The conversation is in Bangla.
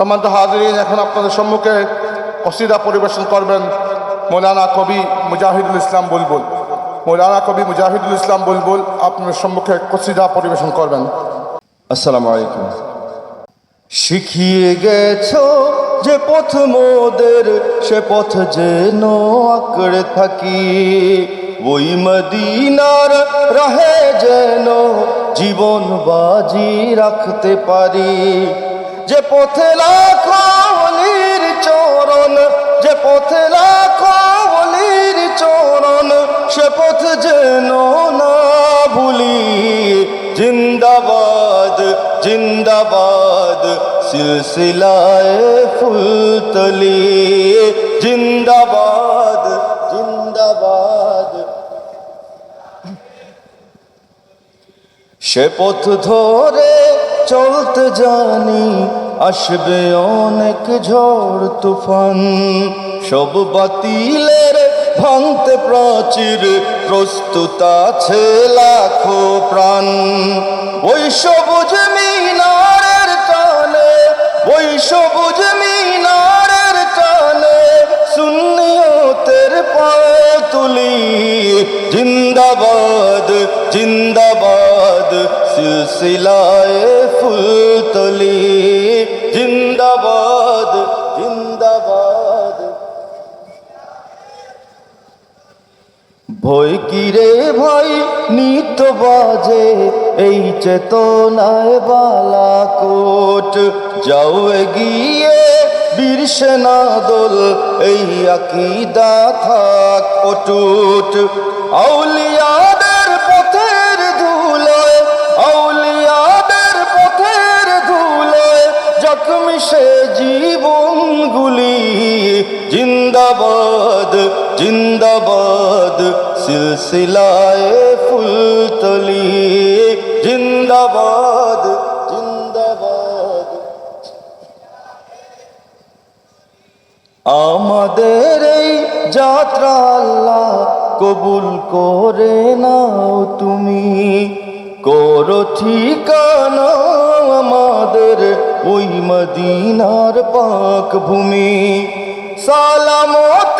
সম্মানিত হাজরিন, এখন আপনাদের সম্মুখে কসিদা পরিবেশন করবেন মৌলানা কবি মুজাহিদুল ইসলাম বুলবুল। মৌলানা কবি মুজাহিদুল ইসলাম বুলবুল, আপনাদের সম্মুখে কসিদা পরিবেশন করবেন। আসসালামু আলাইকুম। শিখিয়ে গেছ যে পথ মোদের, সে পথ যেন আঁকড়ে থাকি। ওই মদিনার রাহে যেন জীবন বাজি রাখতে পারি। যে পথে লাখলির চরণ, যে পথে লাখলির চরণ, সে পথ যেন না ভুলি। জিন্দাবাদ জিন্দাবাদ, সিলসিলায় ফুলতলি জিন্দাবাদ জিন্দাবাদ। সে পথ ধরে চলতে জানি আসবে অনেক ঝড় তুফান। সব বাতিলের ভাঙতে প্রাচীর, প্রস্তুত আছে লাখো প্রাণ। ওই সবুজ মিনারের টানে, ওই সবুজ মিনারের টানে সুন্নিয়তের পায়ে তুলি। জিন্দাবাদ জিন্দাবাদ, সিলসিলায় ফুলতলি ভয় কিরে ভাই নিত বাজে। এই চেতনায় বালাকোট। যাও এগিয়ে, বীর সেনাদল এই আকিদা থাক অটুট। আউলিয়াদের পথের ধুলোয়, আউলিয়াদের পথের ধুলোয়, জখমি সে জীবনগুলি, জিন্দাবাদ। জিন্দাবাদ সিলসিলায় ফুলতলি। জিন্দাবাদ জিন্দাবাদ। আমাদের এই যাত্রা আল্লাহ কবুল করে নাও তুমি। করো ঠিকানা আমাদের ওই মদিনার পাক ভূমি। সালামতে